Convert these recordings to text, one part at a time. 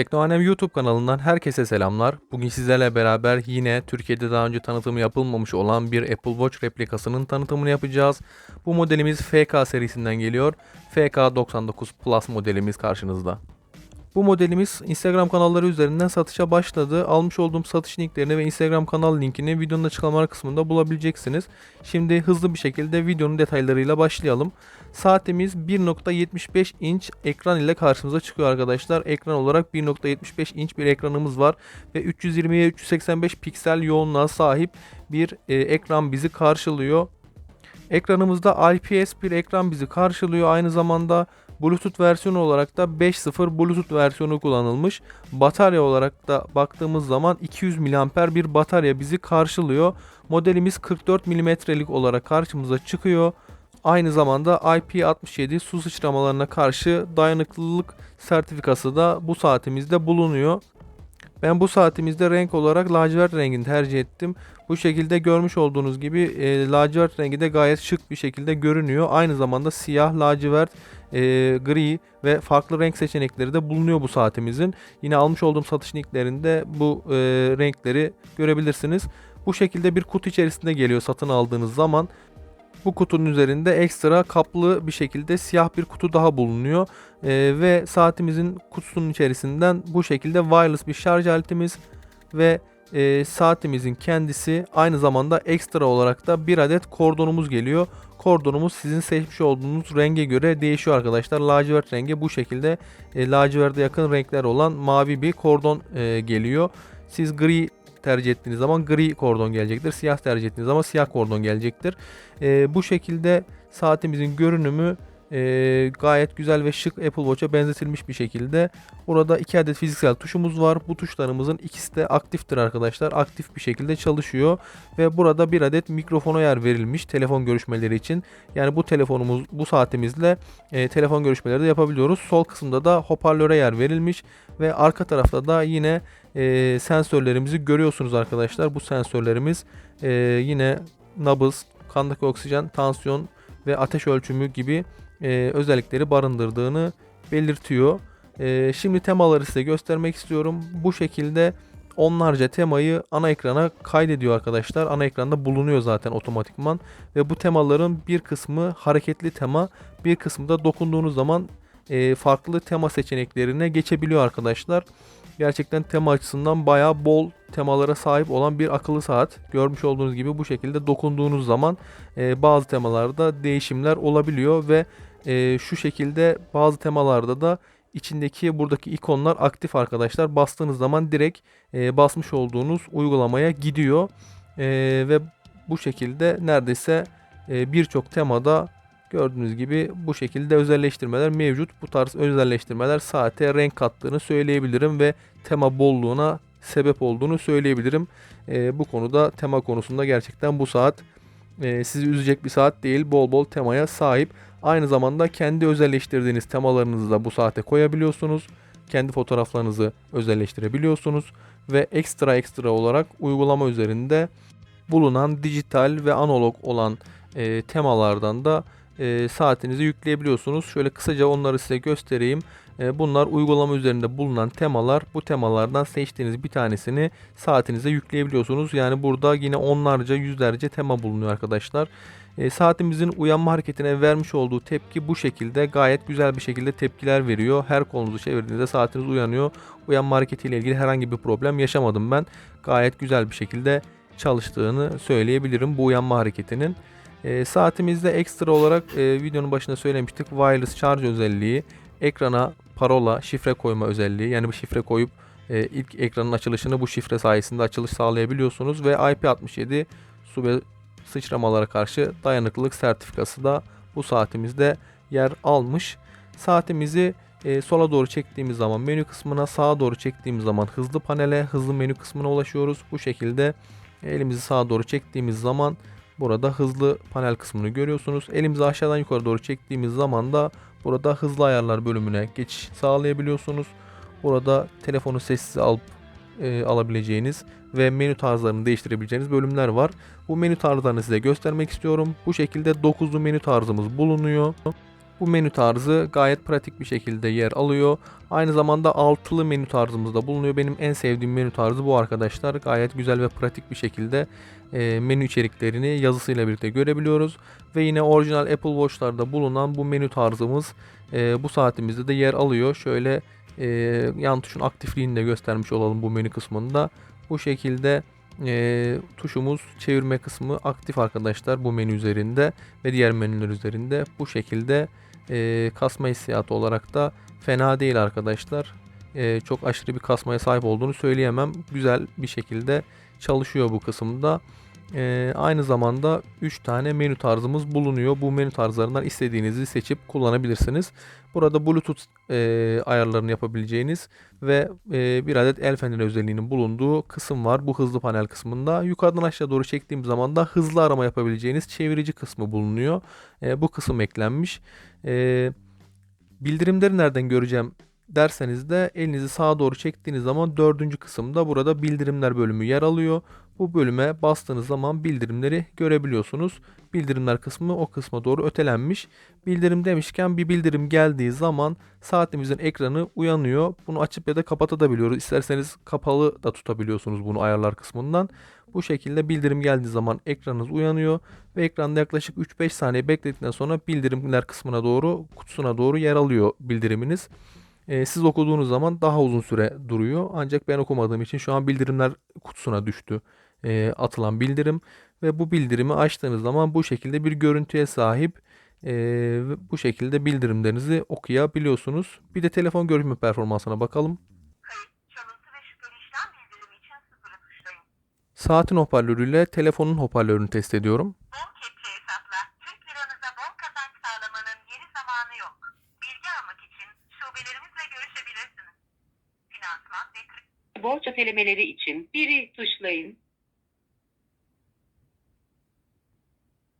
Teknoanem YouTube kanalından herkese selamlar. Bugün sizlerle beraber yine Türkiye'de daha önce tanıtımı yapılmamış olan bir Apple Watch replikasının tanıtımını yapacağız. Bu modelimiz FK serisinden geliyor. FK99 Plus modelimiz karşınızda. Bu modelimiz Instagram kanalları üzerinden satışa başladı. Almış olduğum satış linklerini ve Instagram kanal linkini videonun açıklamalar kısmında bulabileceksiniz. Şimdi hızlı bir şekilde videonun detaylarıyla başlayalım. Saatimiz 1.75 inç ekran ile karşımıza çıkıyor arkadaşlar. Ekran olarak 1.75 inç bir ekranımız var ve 320'ye 385 piksel yoğunluğa sahip bir e, ekran bizi karşılıyor. Ekranımızda IPS bir ekran bizi karşılıyor. Aynı zamanda Bluetooth versiyonu olarak da 5.0 Bluetooth versiyonu kullanılmış. Batarya olarak da baktığımız zaman 200 mAh bir batarya bizi karşılıyor. Modelimiz 44 mm'lik olarak karşımıza çıkıyor. Aynı zamanda IP67 su sıçramalarına karşı dayanıklılık sertifikası da bu saatimizde bulunuyor. Ben bu saatimizde renk olarak lacivert rengini tercih ettim. Bu şekilde görmüş olduğunuz gibi e, lacivert rengi de gayet şık bir şekilde görünüyor. Aynı zamanda siyah, lacivert, e, gri ve farklı renk seçenekleri de bulunuyor bu saatimizin. Yine almış olduğum satış linklerinde bu e, renkleri görebilirsiniz. Bu şekilde bir kutu içerisinde geliyor satın aldığınız zaman. Bu kutunun üzerinde ekstra kaplı bir şekilde siyah bir kutu daha bulunuyor. Ee, ve saatimizin kutusunun içerisinden bu şekilde wireless bir şarj aletimiz ve e, saatimizin kendisi aynı zamanda ekstra olarak da bir adet kordonumuz geliyor. Kordonumuz sizin seçmiş olduğunuz renge göre değişiyor arkadaşlar. Lacivert rengi bu şekilde e, laciverde yakın renkler olan mavi bir kordon e, geliyor. Siz gri tercih ettiğiniz zaman gri kordon gelecektir. Siyah tercih ettiğiniz zaman siyah kordon gelecektir. E, bu şekilde saatimizin görünümü e, gayet güzel ve şık Apple Watch'a benzetilmiş bir şekilde. Burada iki adet fiziksel tuşumuz var. Bu tuşlarımızın ikisi de aktiftir arkadaşlar. Aktif bir şekilde çalışıyor. Ve burada bir adet mikrofona yer verilmiş telefon görüşmeleri için. Yani bu telefonumuz bu saatimizle e, telefon görüşmeleri de yapabiliyoruz. Sol kısımda da hoparlöre yer verilmiş. Ve arka tarafta da yine e, sensörlerimizi görüyorsunuz arkadaşlar. Bu sensörlerimiz e, yine nabız, kandaki oksijen, tansiyon ve ateş ölçümü gibi e, özellikleri barındırdığını belirtiyor. E, şimdi temaları size göstermek istiyorum. Bu şekilde onlarca temayı ana ekrana kaydediyor arkadaşlar. Ana ekranda bulunuyor zaten otomatikman ve bu temaların bir kısmı hareketli tema, bir kısmı da dokunduğunuz zaman e, farklı tema seçeneklerine geçebiliyor arkadaşlar. Gerçekten tema açısından bayağı bol temalara sahip olan bir akıllı saat. Görmüş olduğunuz gibi bu şekilde dokunduğunuz zaman e, bazı temalarda değişimler olabiliyor ve e, şu şekilde bazı temalarda da içindeki buradaki ikonlar aktif arkadaşlar. Bastığınız zaman direkt e, basmış olduğunuz uygulamaya gidiyor. E, ve bu şekilde neredeyse e, birçok temada gördüğünüz gibi bu şekilde özelleştirmeler mevcut. Bu tarz özelleştirmeler saate renk kattığını söyleyebilirim ve tema bolluğuna sebep olduğunu söyleyebilirim. E, bu konuda tema konusunda gerçekten bu saat e, sizi üzecek bir saat değil. Bol bol temaya sahip. Aynı zamanda kendi özelleştirdiğiniz temalarınızı da bu saate koyabiliyorsunuz. Kendi fotoğraflarınızı özelleştirebiliyorsunuz ve ekstra ekstra olarak uygulama üzerinde bulunan dijital ve analog olan e, temalardan da e, saatinizi yükleyebiliyorsunuz. Şöyle kısaca onları size göstereyim. E, bunlar uygulama üzerinde bulunan temalar. Bu temalardan seçtiğiniz bir tanesini saatinize yükleyebiliyorsunuz. Yani burada yine onlarca yüzlerce tema bulunuyor arkadaşlar. E, saatimizin uyanma hareketine vermiş olduğu tepki bu şekilde gayet güzel bir şekilde tepkiler veriyor. Her kolunuzu çevirdiğinizde saatiniz uyanıyor. Uyanma hareketiyle ilgili herhangi bir problem yaşamadım ben. Gayet güzel bir şekilde çalıştığını söyleyebilirim bu uyanma hareketinin. E, saatimizde ekstra olarak e, videonun başında söylemiştik wireless charge özelliği, ekrana parola, şifre koyma özelliği. Yani bu şifre koyup e, ilk ekranın açılışını bu şifre sayesinde açılış sağlayabiliyorsunuz ve IP67 su sıçramalara karşı dayanıklılık sertifikası da bu saatimizde yer almış. Saatimizi e, sola doğru çektiğimiz zaman menü kısmına, sağa doğru çektiğimiz zaman hızlı panele, hızlı menü kısmına ulaşıyoruz. Bu şekilde elimizi sağa doğru çektiğimiz zaman burada hızlı panel kısmını görüyorsunuz. Elimizi aşağıdan yukarı doğru çektiğimiz zaman da burada hızlı ayarlar bölümüne geçiş sağlayabiliyorsunuz. Burada telefonu sessiz alıp e, alabileceğiniz ve menü tarzlarını değiştirebileceğiniz bölümler var. Bu menü tarzlarını size göstermek istiyorum. Bu şekilde 9'lu menü tarzımız bulunuyor. Bu menü tarzı gayet pratik bir şekilde yer alıyor. Aynı zamanda altılı menü tarzımızda bulunuyor. Benim en sevdiğim menü tarzı bu arkadaşlar. Gayet güzel ve pratik bir şekilde e, menü içeriklerini yazısıyla birlikte görebiliyoruz. Ve yine orijinal Apple Watch'larda bulunan bu menü tarzımız e, bu saatimizde de yer alıyor. Şöyle e, yan tuşun aktifliğini de göstermiş olalım bu menü kısmında. Bu şekilde e, tuşumuz çevirme kısmı aktif arkadaşlar bu menü üzerinde ve diğer menüler üzerinde. Bu şekilde e, kasma hissiyatı olarak da fena değil arkadaşlar. E, çok aşırı bir kasmaya sahip olduğunu söyleyemem. Güzel bir şekilde çalışıyor bu kısımda. E, aynı zamanda 3 tane menü tarzımız bulunuyor. Bu menü tarzlarından istediğinizi seçip kullanabilirsiniz. Burada Bluetooth e, ayarlarını yapabileceğiniz ve e, bir adet el feneri özelliğinin bulunduğu kısım var bu hızlı panel kısmında. Yukarıdan aşağı doğru çektiğim zaman da hızlı arama yapabileceğiniz çevirici kısmı bulunuyor. E, bu kısım eklenmiş. E, bildirimleri nereden göreceğim derseniz de elinizi sağa doğru çektiğiniz zaman dördüncü kısımda burada bildirimler bölümü yer alıyor. Bu bölüme bastığınız zaman bildirimleri görebiliyorsunuz. Bildirimler kısmı o kısma doğru ötelenmiş. Bildirim demişken bir bildirim geldiği zaman saatimizin ekranı uyanıyor. Bunu açıp ya da kapatabiliyoruz. İsterseniz kapalı da tutabiliyorsunuz bunu ayarlar kısmından. Bu şekilde bildirim geldiği zaman ekranınız uyanıyor ve ekranda yaklaşık 3-5 saniye bekledikten sonra bildirimler kısmına doğru kutusuna doğru yer alıyor bildiriminiz. E, siz okuduğunuz zaman daha uzun süre duruyor. Ancak ben okumadığım için şu an bildirimler kutusuna düştü e, atılan bildirim. Ve bu bildirimi açtığınız zaman bu şekilde bir görüntüye sahip e, bu şekilde bildirimlerinizi okuyabiliyorsunuz. Bir de telefon görüşme performansına bakalım. Saatin hoparlörüyle telefonun hoparlörünü test ediyorum. 10 ödelemeleri için biri tuşlayın.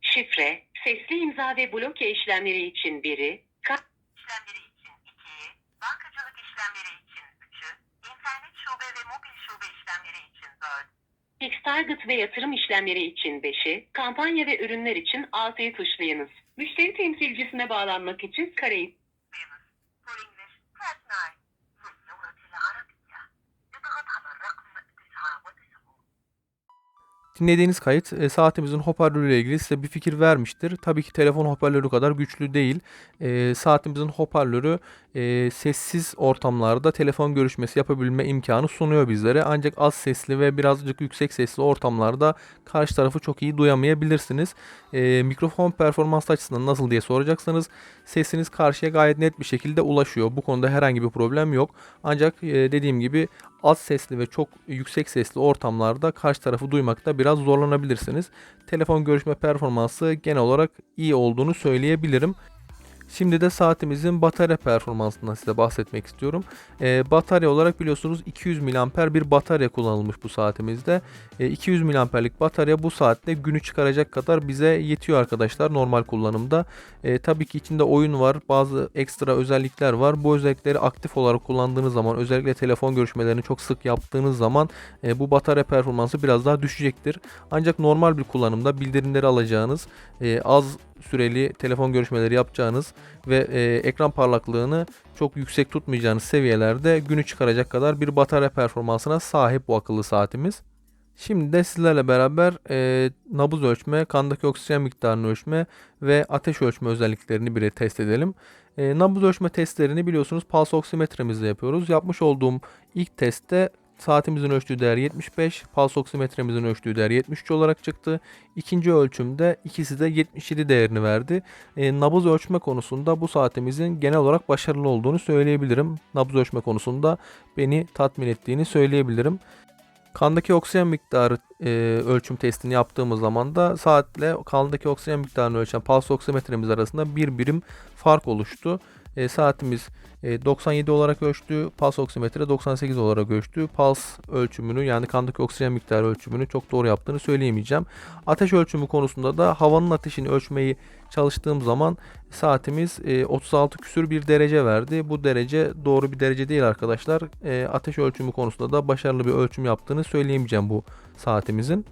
Şifre, sesli imza ve bloke işlemleri için biri, kart işlemleri için 2'yi, bankacılık işlemleri için 3'ü, internet şube ve mobil şube işlemleri için 4'ü. Fix Target ve yatırım işlemleri için 5'i, kampanya ve ürünler için 6'yı tuşlayınız. Müşteri temsilcisine bağlanmak için kareyi Dinlediğiniz kayıt e, saatimizin hoparlörüyle ilgili size bir fikir vermiştir. Tabii ki telefon hoparlörü kadar güçlü değil. E, saatimizin hoparlörü e, sessiz ortamlarda telefon görüşmesi yapabilme imkanı sunuyor bizlere. Ancak az sesli ve birazcık yüksek sesli ortamlarda karşı tarafı çok iyi duyamayabilirsiniz. E, mikrofon performans açısından nasıl diye soracaksanız sesiniz karşıya gayet net bir şekilde ulaşıyor. Bu konuda herhangi bir problem yok. Ancak e, dediğim gibi az sesli ve çok yüksek sesli ortamlarda karşı tarafı duymakta biraz zorlanabilirsiniz. Telefon görüşme performansı genel olarak iyi olduğunu söyleyebilirim. Şimdi de saatimizin batarya performansından size bahsetmek istiyorum. Ee, batarya olarak biliyorsunuz 200 mAh bir batarya kullanılmış bu saatimizde. Ee, 200 mAh'lik batarya bu saatte günü çıkaracak kadar bize yetiyor arkadaşlar normal kullanımda. Ee, tabii ki içinde oyun var, bazı ekstra özellikler var. Bu özellikleri aktif olarak kullandığınız zaman, özellikle telefon görüşmelerini çok sık yaptığınız zaman e, bu batarya performansı biraz daha düşecektir. Ancak normal bir kullanımda bildirimleri alacağınız, e, az süreli telefon görüşmeleri yapacağınız ve e, ekran parlaklığını çok yüksek tutmayacağınız seviyelerde günü çıkaracak kadar bir batarya performansına sahip bu akıllı saatimiz. Şimdi de sizlerle beraber e, nabız ölçme, kandaki oksijen miktarını ölçme ve ateş ölçme özelliklerini bir test edelim. E, nabız ölçme testlerini biliyorsunuz pulse oksimetremizle yapıyoruz. Yapmış olduğum ilk testte saatimizin ölçtüğü değer 75, pulse oksimetremizin ölçtüğü değer 73 olarak çıktı. İkinci ölçümde ikisi de 77 değerini verdi. E, nabız ölçme konusunda bu saatimizin genel olarak başarılı olduğunu söyleyebilirim. Nabız ölçme konusunda beni tatmin ettiğini söyleyebilirim. Kandaki oksijen miktarı e, ölçüm testini yaptığımız zaman da saatle kandaki oksijen miktarını ölçen pulse oksimetremiz arasında bir birim fark oluştu. E, saatimiz e, 97 olarak ölçtü. Pulse oksimetre 98 olarak ölçtü. Pulse ölçümünü yani kandaki oksijen miktarı ölçümünü çok doğru yaptığını söyleyemeyeceğim. Ateş ölçümü konusunda da havanın ateşini ölçmeyi çalıştığım zaman saatimiz e, 36 küsür bir derece verdi. Bu derece doğru bir derece değil arkadaşlar. E, ateş ölçümü konusunda da başarılı bir ölçüm yaptığını söyleyemeyeceğim bu saatimizin.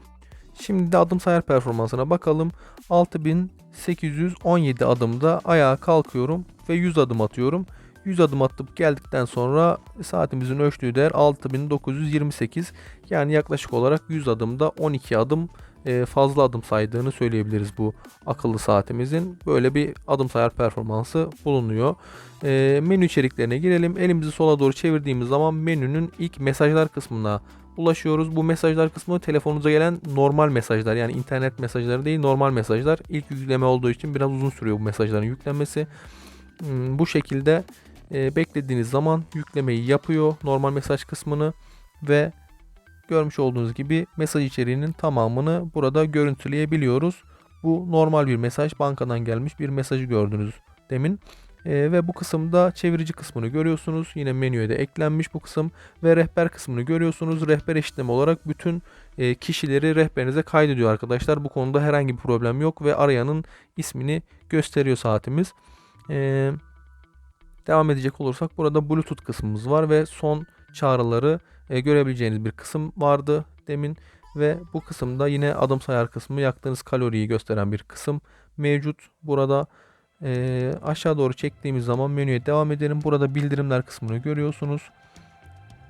Şimdi de adım sayar performansına bakalım. 6817 adımda ayağa kalkıyorum ve 100 adım atıyorum. 100 adım atıp geldikten sonra saatimizin ölçtüğü değer 6928. Yani yaklaşık olarak 100 adımda 12 adım e, fazla adım saydığını söyleyebiliriz bu akıllı saatimizin. Böyle bir adım sayar performansı bulunuyor. E, menü içeriklerine girelim. Elimizi sola doğru çevirdiğimiz zaman menünün ilk mesajlar kısmına ulaşıyoruz. Bu mesajlar kısmı telefonunuza gelen normal mesajlar yani internet mesajları değil normal mesajlar. İlk yükleme olduğu için biraz uzun sürüyor bu mesajların yüklenmesi. Hmm, Bu şekilde e, beklediğiniz zaman yüklemeyi yapıyor normal mesaj kısmını ve görmüş olduğunuz gibi mesaj içeriğinin tamamını burada görüntüleyebiliyoruz. Bu normal bir mesaj bankadan gelmiş bir mesajı gördünüz demin. E, ve bu kısımda çevirici kısmını görüyorsunuz. Yine menüye de eklenmiş bu kısım ve rehber kısmını görüyorsunuz. Rehber eşitleme olarak bütün e, kişileri rehberinize kaydediyor arkadaşlar. Bu konuda herhangi bir problem yok ve arayanın ismini gösteriyor saatimiz. E, devam edecek olursak burada Bluetooth kısmımız var ve son çağrıları e, görebileceğiniz bir kısım vardı demin ve bu kısımda yine adım sayar kısmı yaktığınız kaloriyi gösteren bir kısım mevcut. Burada e, aşağı doğru çektiğimiz zaman menüye devam edelim. Burada bildirimler kısmını görüyorsunuz.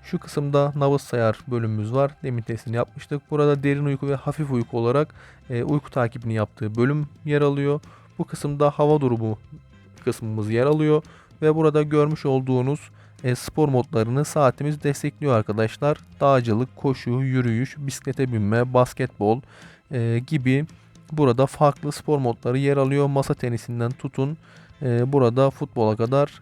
Şu kısımda nabız sayar bölümümüz var. Demin testini yapmıştık. Burada derin uyku ve hafif uyku olarak e, uyku takibini yaptığı bölüm yer alıyor. Bu kısımda hava durumu kısmımız yer alıyor. Ve burada görmüş olduğunuz e, spor modlarını saatimiz destekliyor arkadaşlar. Dağcılık, koşu, yürüyüş, bisiklete binme, basketbol e, gibi burada farklı spor modları yer alıyor. Masa tenisinden tutun e, burada futbola kadar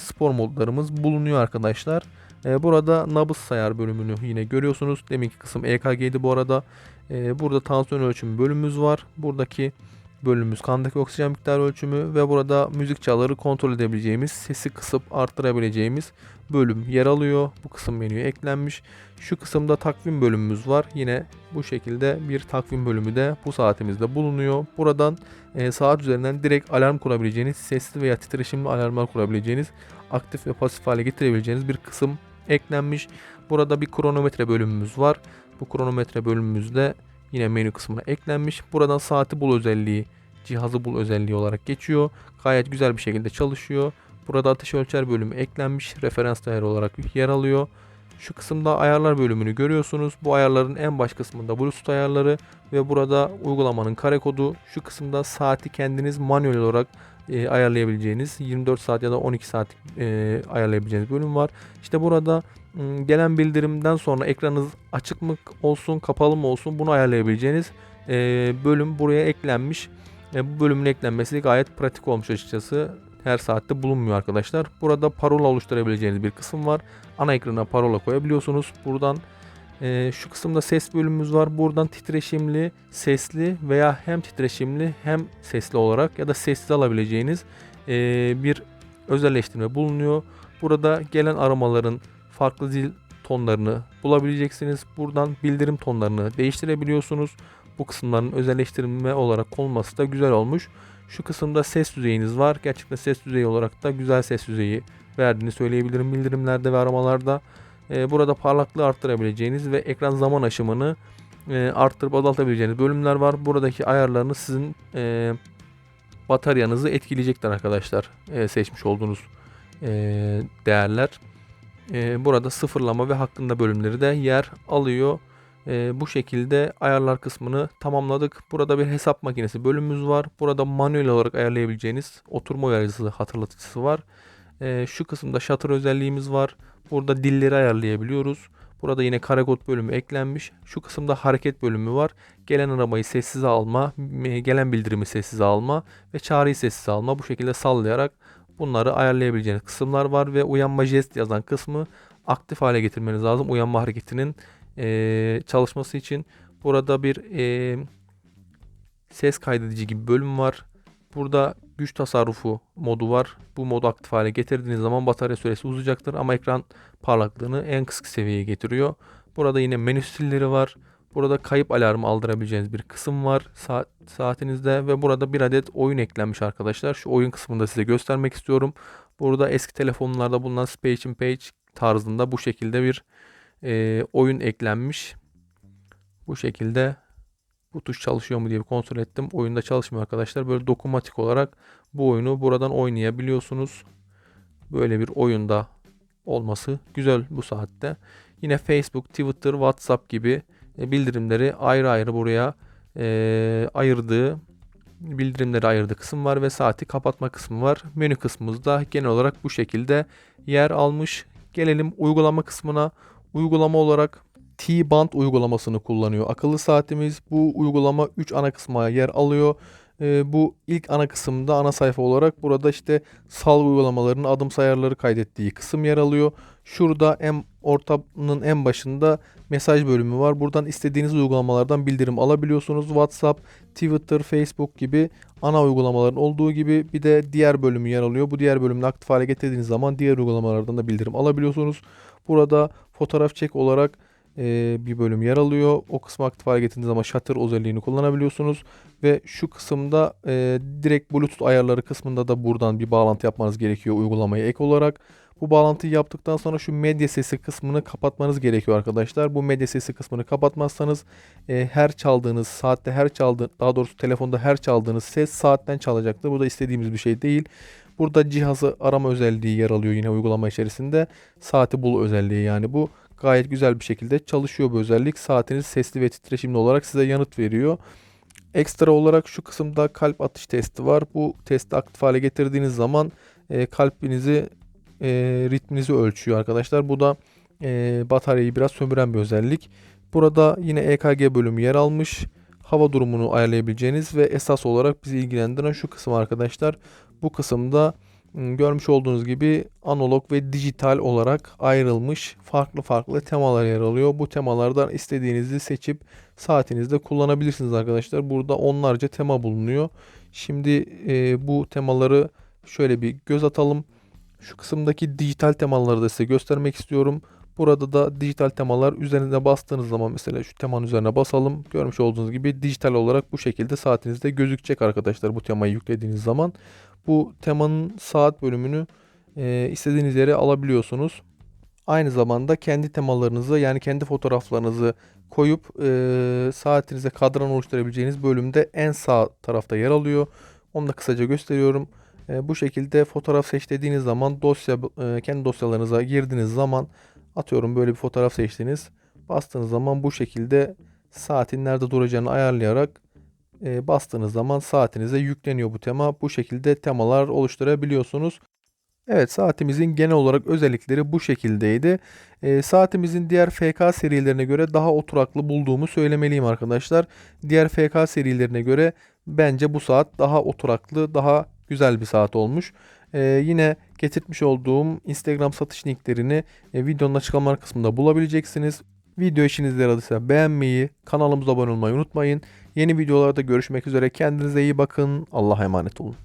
spor modlarımız bulunuyor arkadaşlar. Burada nabız sayar bölümünü yine görüyorsunuz. Deminki kısım EKG'di bu arada. Burada tansiyon ölçümü bölümümüz var. Buradaki bölümümüz kandaki oksijen miktarı ölçümü ve burada müzik çaları kontrol edebileceğimiz, sesi kısıp arttırabileceğimiz bölüm yer alıyor. Bu kısım menüye eklenmiş. Şu kısımda takvim bölümümüz var. Yine bu şekilde bir takvim bölümü de bu saatimizde bulunuyor. Buradan e, saat üzerinden direkt alarm kurabileceğiniz, sesli veya titreşimli alarmlar kurabileceğiniz, aktif ve pasif hale getirebileceğiniz bir kısım eklenmiş. Burada bir kronometre bölümümüz var. Bu kronometre bölümümüzde yine menü kısmına eklenmiş. Buradan saati bul özelliği, cihazı bul özelliği olarak geçiyor. Gayet güzel bir şekilde çalışıyor. Burada ateş ölçer bölümü eklenmiş. Referans değeri olarak yer alıyor. Şu kısımda ayarlar bölümünü görüyorsunuz. Bu ayarların en baş kısmında Bluetooth ayarları ve burada uygulamanın kare kodu. Şu kısımda saati kendiniz manuel olarak e, ayarlayabileceğiniz 24 saat ya da 12 saat e, ayarlayabileceğiniz bölüm var. İşte burada gelen bildirimden sonra ekranınız açık mı olsun kapalı mı olsun bunu ayarlayabileceğiniz e, bölüm buraya eklenmiş. E, bu bölümün eklenmesi gayet pratik olmuş açıkçası. Her saatte bulunmuyor arkadaşlar. Burada parola oluşturabileceğiniz bir kısım var. Ana ekrana parola koyabiliyorsunuz. Buradan e, şu kısımda ses bölümümüz var. Buradan titreşimli, sesli veya hem titreşimli hem sesli olarak ya da sessiz alabileceğiniz e, bir özelleştirme bulunuyor. Burada gelen aramaların farklı zil tonlarını bulabileceksiniz. Buradan bildirim tonlarını değiştirebiliyorsunuz. Bu kısımların özelleştirme olarak olması da güzel olmuş. Şu kısımda ses düzeyiniz var. Gerçekten ses düzeyi olarak da güzel ses düzeyi verdiğini söyleyebilirim bildirimlerde ve aramalarda. Ee, burada parlaklığı arttırabileceğiniz ve ekran zaman aşımını e, arttırıp azaltabileceğiniz bölümler var. Buradaki ayarlarınız sizin e, bataryanızı etkileyecektir arkadaşlar. E, seçmiş olduğunuz e, değerler. E, burada sıfırlama ve hakkında bölümleri de yer alıyor. E, bu şekilde ayarlar kısmını tamamladık. Burada bir hesap makinesi bölümümüz var. Burada manuel olarak ayarlayabileceğiniz oturma uyarıcısı hatırlatıcısı var. E, şu kısımda shutter özelliğimiz var. Burada dilleri ayarlayabiliyoruz. Burada yine kare kod bölümü eklenmiş. Şu kısımda hareket bölümü var. Gelen aramayı sessize alma, gelen bildirimi sessize alma ve çağrıyı sessize alma. Bu şekilde sallayarak bunları ayarlayabileceğiniz kısımlar var ve uyanma jest yazan kısmı aktif hale getirmeniz lazım. Uyanma hareketinin e, çalışması için burada bir e, ses kaydedici gibi bölüm var. Burada güç tasarrufu modu var. Bu modu aktif hale getirdiğiniz zaman batarya süresi uzayacaktır ama ekran parlaklığını en kısık seviyeye getiriyor. Burada yine menü stilleri var. Burada kayıp alarmı aldırabileceğiniz bir kısım var saat, saatinizde ve burada bir adet oyun eklenmiş arkadaşlar. Şu oyun kısmını da size göstermek istiyorum. Burada eski telefonlarda bulunan Speech in Page tarzında bu şekilde bir e, oyun eklenmiş. Bu şekilde Bu tuş çalışıyor mu diye bir kontrol ettim. Oyunda çalışmıyor arkadaşlar. Böyle dokunmatik olarak bu oyunu buradan oynayabiliyorsunuz. Böyle bir oyunda olması güzel bu saatte. Yine Facebook, Twitter, WhatsApp gibi e, bildirimleri ayrı ayrı buraya e, ayırdığı bildirimleri ayırdığı kısım var ve saati kapatma kısmı var. Menü kısmımız da genel olarak bu şekilde yer almış. Gelelim uygulama kısmına. Uygulama olarak T-Band uygulamasını kullanıyor. Akıllı saatimiz bu uygulama 3 ana kısma yer alıyor. Ee, bu ilk ana kısımda ana sayfa olarak burada işte sağlık uygulamalarının adım sayarları kaydettiği kısım yer alıyor. Şurada en ortanın en başında mesaj bölümü var. Buradan istediğiniz uygulamalardan bildirim alabiliyorsunuz. WhatsApp, Twitter, Facebook gibi ana uygulamaların olduğu gibi bir de diğer bölümü yer alıyor. Bu diğer bölümünü aktif hale getirdiğiniz zaman diğer uygulamalardan da bildirim alabiliyorsunuz. Burada fotoğraf çek olarak e, bir bölüm yer alıyor. O kısmı aktif hale getirdiğiniz zaman shutter özelliğini kullanabiliyorsunuz. Ve şu kısımda e, direkt Bluetooth ayarları kısmında da buradan bir bağlantı yapmanız gerekiyor uygulamaya ek olarak. Bu bağlantıyı yaptıktan sonra şu medya sesi kısmını kapatmanız gerekiyor arkadaşlar. Bu medya sesi kısmını kapatmazsanız e, her çaldığınız saatte her çaldığı daha doğrusu telefonda her çaldığınız ses saatten çalacaktır. Bu da istediğimiz bir şey değil. Burada cihazı arama özelliği yer alıyor yine uygulama içerisinde. Saati bul özelliği yani bu gayet güzel bir şekilde çalışıyor bu özellik. Saatiniz sesli ve titreşimli olarak size yanıt veriyor. Ekstra olarak şu kısımda kalp atış testi var. Bu testi aktif hale getirdiğiniz zaman e, kalbinizi e, ritminizi ölçüyor arkadaşlar. Bu da e, bataryayı biraz sömüren bir özellik. Burada yine EKG bölümü yer almış. Hava durumunu ayarlayabileceğiniz ve esas olarak bizi ilgilendiren şu kısım arkadaşlar. Bu kısımda m, görmüş olduğunuz gibi analog ve dijital olarak ayrılmış farklı farklı temalar yer alıyor. Bu temalardan istediğinizi seçip saatinizde kullanabilirsiniz arkadaşlar. Burada onlarca tema bulunuyor. Şimdi e, bu temaları şöyle bir göz atalım. Şu kısımdaki dijital temaları da size göstermek istiyorum. Burada da dijital temalar üzerine bastığınız zaman mesela şu temanın üzerine basalım. Görmüş olduğunuz gibi dijital olarak bu şekilde saatinizde gözükecek arkadaşlar bu temayı yüklediğiniz zaman. Bu temanın saat bölümünü e, istediğiniz yere alabiliyorsunuz. Aynı zamanda kendi temalarınızı yani kendi fotoğraflarınızı koyup e, saatinize kadran oluşturabileceğiniz bölümde en sağ tarafta yer alıyor. Onu da kısaca gösteriyorum. E, bu şekilde fotoğraf seç dediğiniz zaman dosya e, kendi dosyalarınıza girdiğiniz zaman atıyorum böyle bir fotoğraf seçtiniz. Bastığınız zaman bu şekilde saatin nerede duracağını ayarlayarak e, bastığınız zaman saatinize yükleniyor bu tema. Bu şekilde temalar oluşturabiliyorsunuz. Evet saatimizin genel olarak özellikleri bu şekildeydi. E, saatimizin diğer FK serilerine göre daha oturaklı bulduğumu söylemeliyim arkadaşlar. Diğer FK serilerine göre bence bu saat daha oturaklı, daha güzel bir saat olmuş. E, yine getirtmiş olduğum Instagram satış linklerini e, videonun açıklamalar kısmında bulabileceksiniz. Video işinize yaradıysa beğenmeyi, kanalımıza abone olmayı unutmayın. Yeni videolarda görüşmek üzere. Kendinize iyi bakın. Allah'a emanet olun.